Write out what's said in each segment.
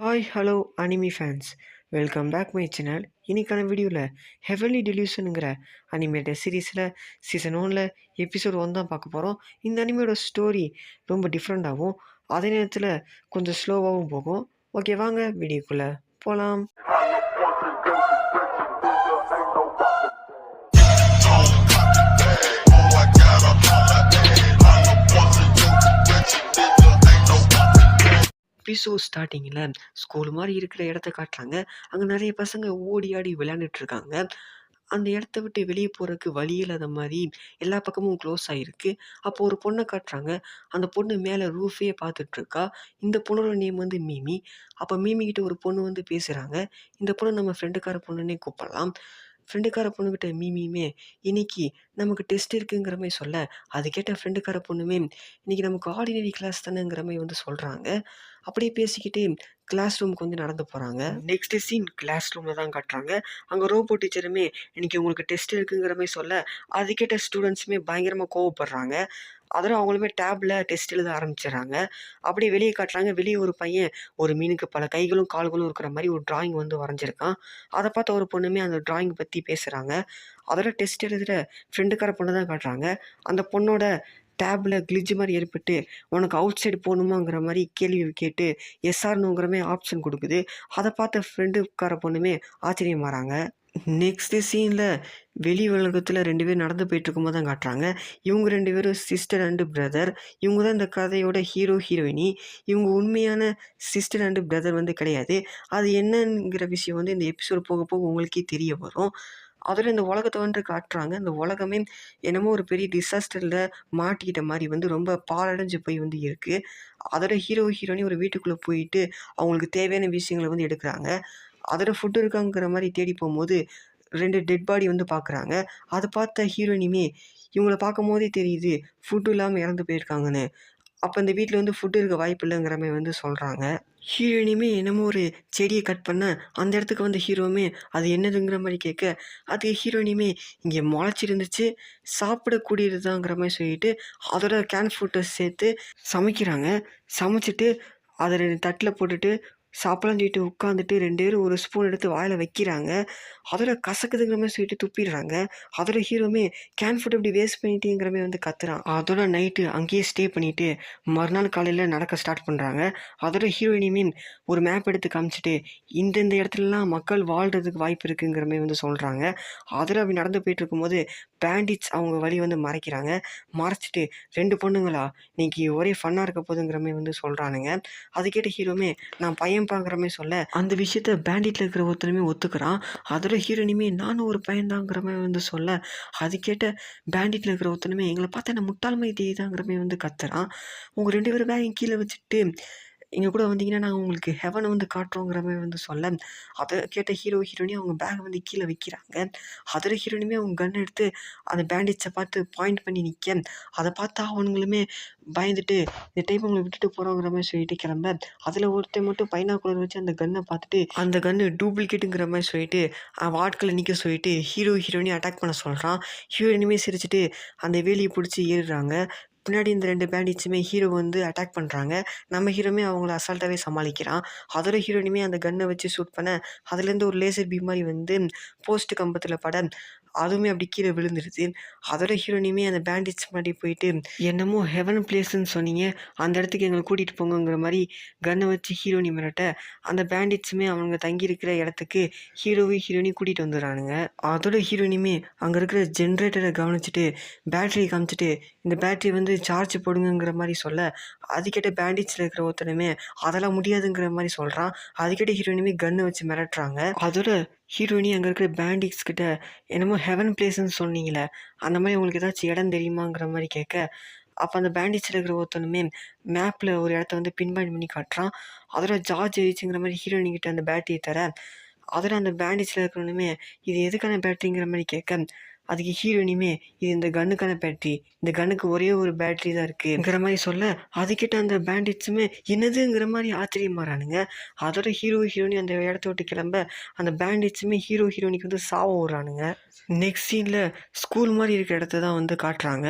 Hi hello anime fans welcome back my channel இன்றைக்கான வீடியோவில் heavenly டெலியூஷனுங்கிற அனிமேட்டட் சீரீஸில் சீசன் ஒனில் எபிசோட் ஒன் தான் பார்க்க போகிறோம் இந்த அனிமையோட ஸ்டோரி ரொம்ப டிஃப்ரெண்ட்டாகவும் அதே நேரத்தில் கொஞ்சம் ஸ்லோவாகவும் போகும். ஓகே வாங்க வீடியோக்குள்ளே போகலாம் எபிசோட் ஸ்டார்டிங்கில் ஸ்கூல் மாதிரி இருக்கிற இடத்த காட்டுறாங்க அங்கே நிறைய பசங்க ஓடி ஆடி விளையாண்டுட்டு இருக்காங்க. அந்த இடத்த விட்டு வெளியே போகிறதுக்கு வழி இல்லாத மாதிரி எல்லா பக்கமும் க்ளோஸ் ஆகிருக்கு அப்போ ஒரு பொண்ணை காட்டுறாங்க அந்த பொண்ணு மேலே ரூஃபே பார்த்துட்ருக்கா இந்த பொண்ணோட நேம் வந்து மீமி. அப்போ மீமிக்கிட்ட ஒரு பொண்ணு வந்து பேசுகிறாங்க இந்த பொண்ணு நம்ம ஃப்ரெண்டுக்கார பொண்ணுன்னே கூப்பிடலாம். ஃப்ரெண்டுக்கார பொண்ணுக்கிட்ட மீமியுமே இன்னைக்கு நமக்கு டெஸ்ட் இருக்குங்கிற மாதிரி சொல்ல. அது கேட்ட ஃப்ரெண்டுக்கார பொண்ணுமே இன்னைக்கு நமக்கு ஆர்டினரி கிளாஸ் தானேங்கிற மாதிரி வந்து சொல்கிறாங்க அப்படியே பேசிக்கிட்டே கிளாஸ் ரூமுக்கு வந்து நடந்து போகிறாங்க நெக்ஸ்ட் சீன் கிளாஸ் ரூமில் தான் காட்டுறாங்க. அங்கே ரோபோ டீச்சருமே இன்னைக்கு உங்களுக்கு டெஸ்ட் இருக்குங்கிற மாதிரி சொல்ல அது கேட்ட ஸ்டூடெண்ட்ஸுமே பயங்கரமாக கோவப்படுறாங்க. அதில் அவங்களுமே டேப்பில் டெஸ்ட் எழுத ஆரம்பிச்சிடுறாங்க. அப்படியே வெளியே காட்டுறாங்க. வெளியே ஒரு பையன் ஒரு மீனுக்கு பல கைகளும் கால்களும் இருக்கிற மாதிரி ஒரு டிராயிங் வந்து வரைஞ்சிருக்கான். அதை பார்த்த ஒரு பொண்ணுமே அந்த டிராயிங் பற்றி பேசுகிறாங்க அதோட டெஸ்ட் எழுதுகிற ஃப்ரெண்டுக்கார பொண்ணை தான் காட்டுறாங்க. அந்த பொண்ணோட டேப்பில் கிளிஜ் மாதிரி ஏற்பட்டு உனக்கு அவுட் சைடு போகணுமாங்கிற மாதிரி கேள்வி கேட்டு எஸ்ஆர்னுங்கிறமே ஆப்ஷன் கொடுக்குது. அதை பார்த்த ஃப்ரெண்டுக்கார பொண்ணுமே ஆச்சரியம் வராங்க. நெக்ஸ்ட்டு சீனில் வெளி உலகத்தில் ரெண்டு பேரும் நடந்து போயிட்டு தான் காட்டுறாங்க. இவங்க ரெண்டு பேரும் சிஸ்டர் அண்டு பிரதர் இவங்க தான் இந்த கதையோட ஹீரோ ஹீரோயினி இவங்க உண்மையான சிஸ்டர் அண்டு பிரதர் வந்து கிடையாது. அது என்னங்கிற விஷயம் வந்து இந்த எபிசோட் போக போக உங்களுக்கே தெரிய வரும். அதில் இந்த உலகத்தை வந்து காட்டுறாங்க. இந்த உலகமே என்னமோ ஒரு பெரிய டிசாஸ்டரில் மாட்டிக்கிட்ட மாதிரி வந்து ரொம்ப பாலடைஞ்சு போய் வந்து இருக்குது அதோட ஹீரோ ஹீரோனி ஒரு வீட்டுக்குள்ளே போயிட்டு அவங்களுக்கு தேவையான விஷயங்களை வந்து எடுக்கிறாங்க. அதோட ஃபுட்டு இருக்காங்கிற மாதிரி தேடி போகும்போது ரெண்டு டெட் பாடி வந்து பார்க்குறாங்க அதை பார்த்த ஹீரோயினிமே இவங்கள பார்க்கும் போதே தெரியுது ஃபுட்டு இல்லாமல் இறந்து போயிருக்காங்கன்னு. அப்போ இந்த வீட்டில் வந்து ஃபுட்டு இருக்க வாய்ப்பு இல்லைங்கிற மாதிரி வந்து சொல்கிறாங்க ஹீரோயினுமே என்னமோ ஒரு செடியை கட் பண்ண அந்த இடத்துக்கு வந்த ஹீரோவுமே அது என்னதுங்கிற மாதிரி கேட்க அதுக்கு ஹீரோயினியுமே இங்கே முளைச்சிருந்துச்சு சாப்பிடக்கூடியது தாங்கிற மாதிரி சொல்லிட்டு அதோட கேன் ஃபுட்டை சேர்த்து சமைக்கிறாங்க. சமைச்சிட்டு அதை ரெண்டு தட்டில் போட்டுட்டு சாப்பிடலாம் சொல்லிட்டு உட்காந்துட்டு ரெண்டு பேரும் ஒரு ஸ்பூன் எடுத்து வாயில் வைக்கிறாங்க. அதோட கசக்குதுங்கிற மாதிரி சொல்லிட்டு துப்பிடுறாங்க. அதோட ஹீரோமே கேன் ஃபுட் இப்படி வேஸ்ட் பண்ணிட்டேங்கிற மாதிரி வந்து கத்துறான். அதோட நைட்டு அங்கேயே ஸ்டே பண்ணிவிட்டு மறுநாள் காலையில் நடக்க ஸ்டார்ட் பண்ணுறாங்க அதோட ஹீரோயினியுமே ஒரு மேப் எடுத்து காமிச்சிட்டு இந்தந்த இடத்துலலாம் மக்கள் வாழ்கிறதுக்கு வாய்ப்பு இருக்குங்கிற மாதிரி வந்து சொல்கிறாங்க அதில் அப்படி நடந்து போயிட்டு இருக்கும்போது பேண்டிட்ஸ் அவங்க வழி வந்து மறைக்கிறாங்க. மறைச்சிட்டு ரெண்டு பொண்ணுங்களா? இன்னைக்கு ஒரே ஃபன்னாக இருக்க போதுங்கிற மாதிரி வந்து சொல்கிறானுங்க அது கேட்ட ஹீரோமே நான் பையன் பாங்கிற மாதிரி சொல்ல. அந்த விஷயத்த பேண்டிட்டில் இருக்கிற ஒருத்தனுமே ஒத்துக்கிறான். அதோட ஹீரோனியுமே நானும் ஒரு பையன்தாங்கிற மாதிரி வந்து சொல்ல. அது கேட்ட பேண்டிட்டில் இருக்கிற ஒருத்தனுமே எங்களை பார்த்தா என்ன முட்டாள்மை தேதாங்கிற மாதிரி வந்து கத்துறான். உங்கள் ரெண்டு பேரும் பேக்கையும் கீழே வச்சுட்டு எங்கள் கூட வந்தீங்கன்னா நாங்கள் உங்களுக்கு ஹெவனை வந்து காட்டுறோங்கிற மாதிரி வந்து சொல்ல அதை கேட்ட ஹீரோ ஹீரோயினி அவங்க பேகை வந்து கீழே வைக்கிறாங்க. அதோட ஹீரோனுமே அவங்க கன் எடுத்து அந்த பேண்டேஜை பார்த்து பாயிண்ட் பண்ணி நிற்க அதை பார்த்தா அவனுங்களுமே பயந்துட்டு இந்த டைம் உங்களை விட்டுட்டு போகிறோங்கிற மாதிரி சொல்லிட்டு கிளம்ப. அதில் ஒருத்தர் மட்டும் பைனாக்குலர் வச்சு அந்த கன்னை பார்த்துட்டு அந்த கன்று டூப்ளிகேட்டுங்கிற மாதிரி சொல்லிட்டு அவன் ஆட்களை நிற்க சொல்லிட்டு ஹீரோ ஹீரோனையும் அட்டாக் பண்ண சொல்கிறான் ஹீரோயினுமே சிரிச்சுட்டு அந்த வேலியை பிடிச்சி ஏறுறாங்க. பின்னாடி இந்த ரெண்டு பேண்டிட்ஸுமே ஹீரோ வந்து அட்டாக் பண்ணுறாங்க நம்ம ஹீரோமே அவங்கள அசால்ட்டாகவே சமாளிக்கிறான். அதோட ஹீரோனுமே அந்த கன்னை வச்சு ஷூட் பண்ண அதுலேருந்து ஒரு லேசர் பீம் மாதிரி வந்து போஸ்ட் கம்பத்தில் பட அதுவுமே அப்படி கீழே விழுந்துருச்சு. அதோட ஹீரோனியுமே அந்த பேண்டேஜ் முன்னாடி போயிட்டு என்னமோ ஹெவன் பிளேஸ்ன்னு சொன்னீங்க அந்த இடத்துக்கு எங்களை கூட்டிகிட்டு போங்கங்கிற மாதிரி கன்னை வச்சு ஹீரோனி மிரட்ட அந்த பேண்டேஜுமே அவங்க தங்கியிருக்கிற இடத்துக்கு ஹீரோவையும் ஹீரோனி கூட்டிகிட்டு வந்துடுறானுங்க. அதோட ஹீரோயினுமே அங்கே இருக்கிற ஜென்ரேட்டரை கவனிச்சுட்டு பேட்டரி காமிச்சிட்டு இந்த பேட்டரி வந்து சார்ஜ் போடுங்கிற மாதிரி சொல்ல அதுக்கிட்ட பேண்டேஜில் இருக்கிற ஒருத்தனுமே அதெல்லாம் முடியாதுங்கிற மாதிரி சொல்கிறான் அதுக்கிட்ட ஹீரோனியுமே கன்னை வச்சு மிரட்டுறாங்க. அதோட ஹீரோயினி அங்கே இருக்கிற பேண்டிக்ஸ் கிட்ட என்னமோ ஹெவன் பிளேஸ்ன்னு சொன்னீங்களே அந்த மாதிரி உங்களுக்கு ஏதாச்சும் இடம் தெரியுமாங்கிற மாதிரி கேட்க அப்போ அந்த பேண்டிக்ஸில் இருக்கிற ஒருத்தனுமே மேப்பில் ஒரு இடத்த வந்து பின் பண்ணி காட்டுறான். அதோட ஜார்ஜ் எரிச்சுங்கிற மாதிரி ஹீரோயினி கிட்ட அந்த பேட்டரியை தர அதில் அந்த பேண்டிக்ஸில் இருக்கிறவனுமே இது எதுக்கான பேட்டரிங்கிற மாதிரி கேட்க அதுக்கு ஹீரோயினியுமே இது இந்த கன்னுக்கான பேட்டரி இந்த கன்னுக்கு ஒரே ஒரு பேட்டரி தான் இருக்குங்கிற மாதிரி சொல்ல அதுக்கிட்ட அந்த பேண்டிட்ஸுமே என்னதுங்கிற மாதிரி ஆச்சரியமாறானுங்க. அதோட ஹீரோ ஹீரோயினி அந்த இடத்த விட்டு கிளம்ப அந்த பேண்டிட்ஸுமே ஹீரோ ஹீரோயினிக்கு வந்து சாவ விடுறானுங்க நெக்ஸ்ட் சீனில் ஸ்கூல் மாதிரி இருக்கிற இடத்த தான் வந்து காட்டுறாங்க.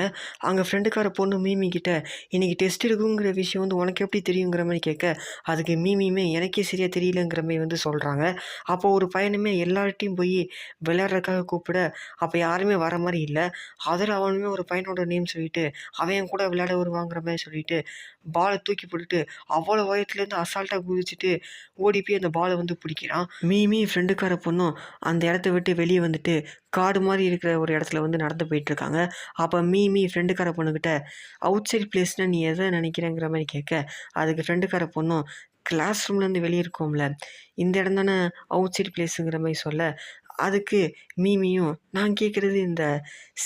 அங்கே ஃப்ரெண்டுக்கார பொண்ணு மீமி கிட்ட இன்னைக்கு டெஸ்ட் இருக்குங்கிற விஷயம் வந்து உனக்கு எப்படி தெரியுங்கிற மாதிரி கேட்க அதுக்கு மீமியுமே எனக்கே சரியாக தெரியலங்கிற மாதிரி வந்து சொல்கிறாங்க அப்போ ஒரு பையனுமே எல்லார்ட்டையும் போய் விளையாடுறதுக்காக கூப்பிட அப்போ யாருமே வர மாதிரி இல்லை. அதில் அவனுமே ஒரு பையனோட நேம் சொல்லிட்டு அவன் என் கூட விளையாட வருவாங்கிற மாதிரி சொல்லிட்டு பாலை தூக்கி போட்டுட்டு அவ்வளோ உயரத்துலேருந்து அசால்ட்டாக குதிச்சுட்டு ஓடி போய் அந்த பாலை வந்து பிடிக்கிறான். மீமி ஃப்ரெண்டுக்கார பொண்ணும் அந்த இடத்த விட்டு வெளியே வந்துட்டு காடு மாதிரி இருக்கிற ஒரு இடத்துல வந்து நடந்து போயிட்டுருக்காங்க அப்போ மீமி ஃப்ரெண்டுக்கார பொண்ணுக்கிட்ட அவுட் சைட் பிளேஸ்னால் நீ எதை நினைக்கிறேங்கிற மாதிரி கேட்க. அதுக்கு ஃப்ரெண்டுக்கார பொண்ணும் கிளாஸ் ரூம்லேருந்து வெளியே இருக்கோம்ல. இந்த இடம் தானே அவுட் சைட் பிளேஸுங்கிற மாதிரி சொல்ல. அதுக்கு மீமியும் நான் கேட்குறது இந்த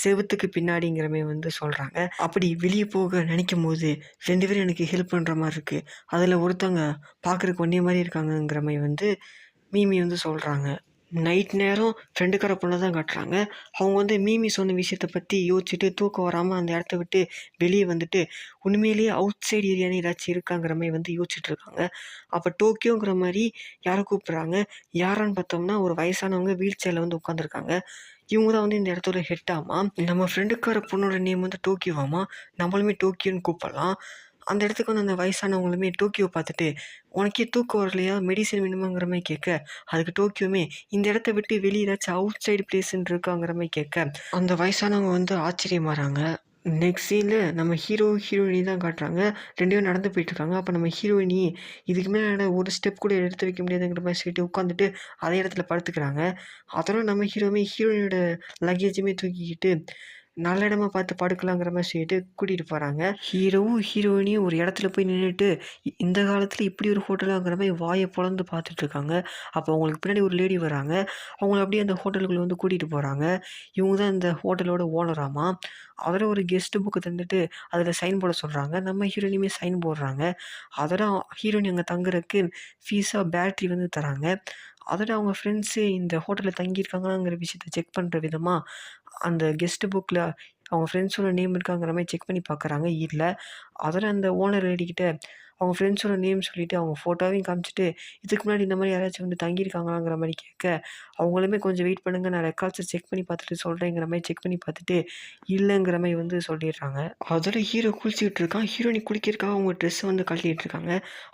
செவுத்துக்கு பின்னாடிங்கிறமே வந்து சொல்கிறாங்க அப்படி வெளியே போக நினைக்கும் போது ரெண்டு பேரும் எனக்கு ஹெல்ப் பண்ணுற மாதிரி இருக்குது அதில் ஒருத்தவங்க பார்க்குறக்கு ஒன்றே மாதிரி இருக்காங்கங்கிற மாதிரி வந்து மீமி வந்து சொல்கிறாங்க நைட் நேரம் ஃப்ரெண்டுக்கார பொண்ணை தான் காட்டுறாங்க. அவங்க வந்து மீமி சொன்ன விஷயத்தை பற்றி யோசிச்சுட்டு தூக்கம் வராமல் அந்த இடத்த விட்டு வெளியே வந்துட்டு உண்மையிலேயே அவுட் சைடு ஏரியான்னு ஏதாச்சும் இருக்காங்கிற மாதிரி வந்து யோசிச்சுட்டு இருக்காங்க. அப்போ டோக்கியோங்கிற மாதிரி யாரை கூப்பிட்றாங்க? யாரான்னு பார்த்தோம்னா ஒரு வயசானவங்க வீல் சேரில் வந்து உட்காந்துருக்காங்க இவங்க தான் வந்து இந்த இடத்தோட ஹெட் ஆமா நம்ம ஃப்ரெண்டுக்கார பொண்ணோட நேம் வந்து டோக்கியோவாமா நம்மளுமே டோக்கியோன்னு கூப்பிடலாம். அந்த இடத்துக்கு வந்து அந்த வயசானவங்களுமே டோக்கியோ பார்த்துட்டு உனக்கே தூக்கம் வரலையா? மெடிசன் வேணுமாங்கிற மாதிரி கேட்க. அதுக்கு டோக்கியோமே இந்த இடத்த விட்டு வெளியே ஏதாச்சும் அவுட் சைடு பிளேஸ்ன்னு இருக்காங்கிற மாதிரி கேட்க. அந்த வயசானவங்க வந்து ஆச்சரியமாகறாங்க நெக்ஸ்ட் சீனில் நம்ம ஹீரோ ஹீரோயினி தான் காட்டுறாங்க. ரெண்டு பேரும் நடந்து போயிட்டுருக்காங்க. அப்போ நம்ம ஹீரோயினி இதுக்கு மேலே ஒரு ஸ்டெப் கூட எடுத்து வைக்க முடியாதுங்கிற மாதிரி சொல்லிட்டு உட்காந்துட்டு அதே இடத்துல படுத்துக்கிறாங்க. அதோட நம்ம ஹீரோமே ஹீரோயினோட லக்கேஜுமே தூக்கிக்கிட்டு நல்ல இடமா பார்த்து படுக்கலாங்கிற மாதிரி சொல்லிட்டு கூட்டிகிட்டு போகிறாங்க ஹீரோவும் ஹீரோயினியும் ஒரு இடத்துல போய் நின்றுட்டு இந்த காலத்தில் இப்படி ஒரு ஹோட்டலாங்கிற மாதிரி வாயை பொழந்து பார்த்துட்ருக்காங்க. அப்போ அவங்களுக்கு பின்னாடி ஒரு லேடி வராங்க. அவங்கள அப்படியே அந்த ஹோட்டலுக்குள்ளே வந்து கூட்டிகிட்டு போகிறாங்க இவங்க தான் இந்த ஹோட்டலோட ஓனராமா அதில் ஒரு கெஸ்ட் புக்கு தந்துட்டு அதில் சைன் போட சொல்கிறாங்க நம்ம ஹீரோயினுமே சைன் போடுறாங்க. அதோட ஹீரோயின் அங்கே தங்குறதுக்கு ஃபீஸாக பேட்ரி வந்து தராங்க. அதோட அவங்க ஃப்ரெண்ட்ஸு இந்த ஹோட்டலில் தங்கியிருக்காங்களாங்கிற விஷயத்த செக் பண்ணுற விதமாக அந்த கெஸ்ட் புக்கில் அவங்க ஃப்ரெண்ட்ஸோட நேம் இருக்காங்கிற மாதிரி செக் பண்ணி பார்க்குறாங்க இல்லை. அதில் அந்த ஓனர் லேடிக்கிட்ட அவங்க ஃப்ரெண்ட்ஸோட நேம் சொல்லிவிட்டு அவங்க ஃபோட்டோவையும் காமிச்சிட்டு இதுக்கு முன்னாடி இந்த மாதிரி யாராச்சும் வந்து தங்கியிருக்காங்களாங்கிற மாதிரி கேட்க அவங்களுமே கொஞ்சம் வெயிட் பண்ணுங்கள் நான் ரெக்கார்ட்ஸை செக் பண்ணி பார்த்துட்டு சொல்கிறேங்கிற மாதிரி செக் பண்ணி பார்த்துட்டு இல்லைங்கிற மாதிரி வந்து சொல்லிடுறாங்க. அதோட ஹீரோ குளிச்சுக்கிட்டு இருக்கான். ஹீரோனி குளிக்கிறதுக்காக அவங்க ட்ரெஸ்ஸை வந்து கழட்டிகிட்டு இருக்காங்க.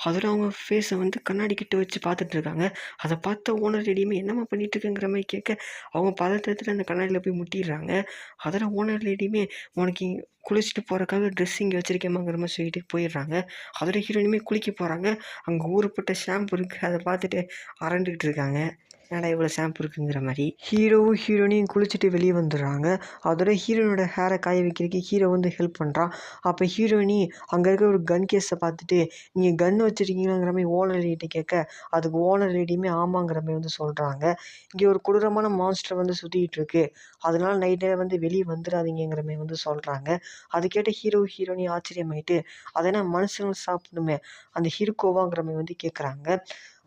அதோட அவங்க ஃபேஸை வந்து கண்ணாடி கிட்ட வச்சு பார்த்துட்டு இருக்காங்க. அதை பார்த்த ஓனர் லேடியுமே என்னம்மா பண்ணிட்டு இருக்குங்கிற மாதிரி கேட்க? அவங்க பதட்டத்தில் அந்த கண்ணாடியில் போய் முட்டிடுறாங்க. அதோட ஓனர் லேடியுமே உனக்கு குளிச்சுட்டு போகிறக்காக ட்ரெஸ் இங்கே வச்சிருக்கேமாங்கிற மாதிரி சொல்லிட்டு போயிடுறாங்க. அதோட ஹீரோயினுமே குளிக்க போகிறாங்க அங்கே ஊருப்பட்ட ஷாம்பு இருக்குது அதை பார்த்துட்டு அரண்டுக்கிட்டு இருக்காங்க. என்னடா இவ்வளோ ஷாம்பு இருக்குங்கிற மாதிரி? ஹீரோவும் ஹீரோனையும் குளிச்சுட்டு வெளியே வந்துடுறாங்க. அதோட ஹீரோனோட ஹேரை காய வைக்கிறதுக்கு ஹீரோ வந்து ஹெல்ப் பண்ணுறான் அப்போ ஹீரோயினி அங்கே இருக்க ஒரு கன் கேஸை பார்த்துட்டு நீங்கள் கன் வச்சுருக்கீங்களாங்கிற மாதிரி ஓனர் லேடிட்ட கேட்க அதுக்கு ஓனர் லேடியுமே ஆமாங்கிற மாதிரி வந்து சொல்கிறாங்க இங்கே ஒரு கொடூரமான மான்ஸ்டர் வந்து சுற்றிக்கிட்டு இருக்கு. அதனால நைட்டே வந்து வெளியே வந்துடாதீங்கிற மாதிரி வந்து சொல்கிறாங்க அது கேட்ட ஹீரோ ஹீரோனி ஆச்சரியமாயிட்டு அதை என்ன மனுஷங்க சாப்பிடணுமே அந்த ஹீரோக்கோவாங்கிற மாதிரி வந்து கேட்குறாங்க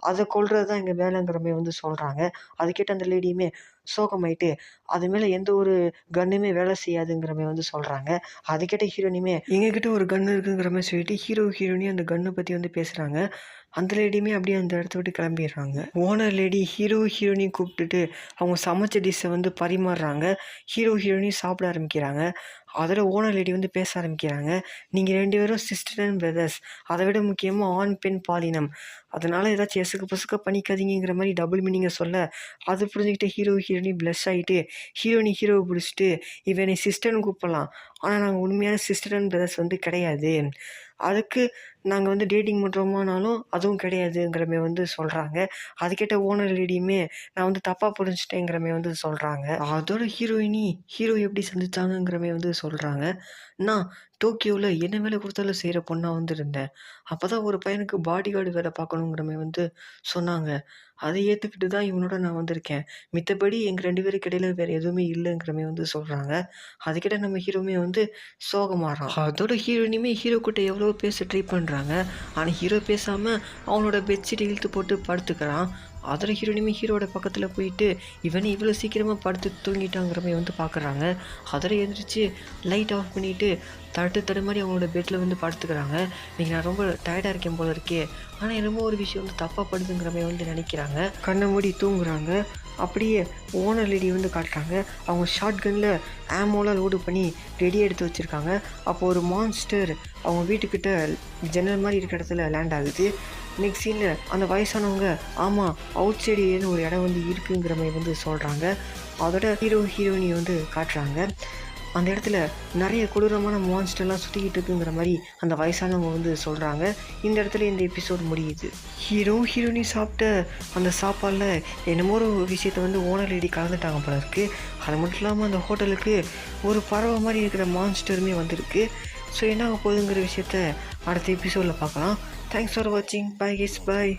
அதை கொல்கிறது தான் எங்கள் வேலைங்கிற வந்து சொல்கிறாங்க அது கேட்ட அந்த லேடியுமே சோகமாயிட்டு அது மேலே எந்த ஒரு கன்னுமே வேலை செய்யாதுங்கிற மாதிரி வந்து சொல்கிறாங்க அது கேட்ட ஹீரோனியுமே எங்ககிட்ட ஒரு கன்று இருக்குங்கிற மாதிரி சொல்லிட்டு ஹீரோ ஹீரோனி அந்த கன்னை பற்றி வந்து பேசுகிறாங்க அந்த லேடியுமே அப்படியே அந்த இடத்த விட்டு கிளம்பிடுறாங்க. ஓனர் லேடி ஹீரோ ஹீரோனையும் கூப்பிட்டுட்டு அவங்க சமைச்ச டிஷ்ஷை வந்து பரிமாறுறாங்க. ஹீரோ ஹீரோனையும் சாப்பிட ஆரம்பிக்கிறாங்க. அதோட ஓனர் லேடி வந்து பேச ஆரம்பிக்கிறாங்க. நீங்கள் ரெண்டு பேரும் சிஸ்டர் அண்ட் பிரதர்ஸ் அதை விட முக்கியமாக ஆண் பெண் பாலினம். அதனால் ஏதாச்சும் எசுக்கு பசுக்க பண்ணிக்காதீங்கிற மாதிரி டபுள் மீனிங்கை சொல்ல அது புரிஞ்சுக்கிட்ட ஹீரோ ஹீரோனி ப்ளஸ் ஆகிட்டு ஹீரோனி ஹீரோவை பிடிச்சிட்டு இவனை சிஸ்டர்னு கூப்பிடலாம். ஆனால் நாங்கள் உண்மையான சிஸ்டர் அண்ட் பிரதர்ஸ் வந்து கிடையாது. அதுக்கு நாங்கள் வந்து டேட்டிங் பண்ணுறோமானாலும் அதுவும் கிடையாதுங்கிற மாதிரி வந்து சொல்கிறாங்க அது கேட்ட ஓனர் லேடியுமே நான் வந்து தப்பாக புரிஞ்சிட்டேங்கிற வந்து சொல்கிறாங்க அதோட ஹீரோயினி ஹீரோ எப்படி சந்திச்சாங்கங்கிற வந்து சொல்கிறாங்க நான் டோக்கியோவில் என்ன வேலை கொடுத்தாலும் செய்கிற பொண்ணாக வந்து இருந்தேன். அப்போ தான் ஒரு பையனுக்கு பாடி கார்டு வேலை பார்க்கணுங்கிற மாதிரி வந்து சொன்னாங்க. அதை ஏற்றுக்கிட்டு தான் இவனோட நான் வந்திருக்கேன். மித்தபடி எங்கள் ரெண்டு பேருக்கு இடையில வேறு எதுவுமே இல்லைங்கிற மாதிரி வந்து சொல்கிறாங்க அதுக்கிட்ட நம்ம ஹீரோமே வந்து சோகமாறான். அதோட ஹீரோயினுமே ஹீரோ கிட்ட எவ்வளோ பேச ட்ரை பண்ணுறாங்க ஆனால் ஹீரோ பேசாமல் அவனோட பெட்ஷீட் இழுத்து போட்டு படுத்துக்கிறான். அதில் ஹீரோனுமே ஹீரோட பக்கத்தில் போயிட்டு இவனை இவ்வளோ சீக்கிரமாக படுத்து தூங்கிட்டாங்கிற மாதிரி வந்து பார்க்குறாங்க அதரை எழுந்திரிச்சு லைட் ஆஃப் பண்ணிவிட்டு தட்டு தடு மாதிரி அவங்களோட பெட்டில் வந்து படுத்துக்கிறாங்க. நீங்கள் நான் ரொம்ப டயர்டாக இருக்கேன் போல இருக்கே. ஆனால் என்னமோ ஒரு விஷயம் வந்து தப்பாக படுதுங்கிற மாதிரி வந்து நினைக்கிறாங்க. கண்ணை மூடி தூங்குறாங்க. அப்படியே ஓனர் லேடி வந்து காட்டுறாங்க அவங்க ஷார்ட் கன்னில் ஆமோலாம் லோடு பண்ணி ரெடி எடுத்து வச்சுருக்காங்க. அப்போ ஒரு மான்ஸ்டர் அவங்க வீட்டுக்கிட்ட ஜன்னல் மாதிரி இருக்கிற இடத்துல லேண்ட் ஆகுது. நெக்ஸ்ட் சீனில் அந்த வயசானவங்க ஆமாம் அவுட் சைடு ஒரு இடம் வந்து இருக்குங்கிற மாதிரி வந்து சொல்கிறாங்க அதோட ஹீரோ ஹீரோயினி வந்து காட்டுறாங்க. அந்த இடத்துல நிறைய கொடூரமான மான்ஸ்டர்லாம் சுற்றிக்கிட்டு இருக்குங்கிற மாதிரி அந்த வயசானவங்க வந்து சொல்கிறாங்க இந்த இடத்துல இந்த எபிசோட் முடியுது. ஹீரோ ஹீரோனி சாப்பிட்ட அந்த சாப்பாடில் என்னமோ ஒரு விஷயத்த வந்து ஓனர் லேடி கலந்துட்டாங்க போல இருக்குது அது மட்டும் இல்லாமல் அந்த ஹோட்டலுக்கு ஒரு பறவை மாதிரி இருக்கிற மான்ஸ்டருமே வந்திருக்கு. ஸோ என்ன ஆக போகுதுங்கிற விஷயத்த அடுத்த எபிசோடில் பார்க்கலாம். தேங்க்ஸ் ஃபார் வாட்சிங் பை கெஸ் பை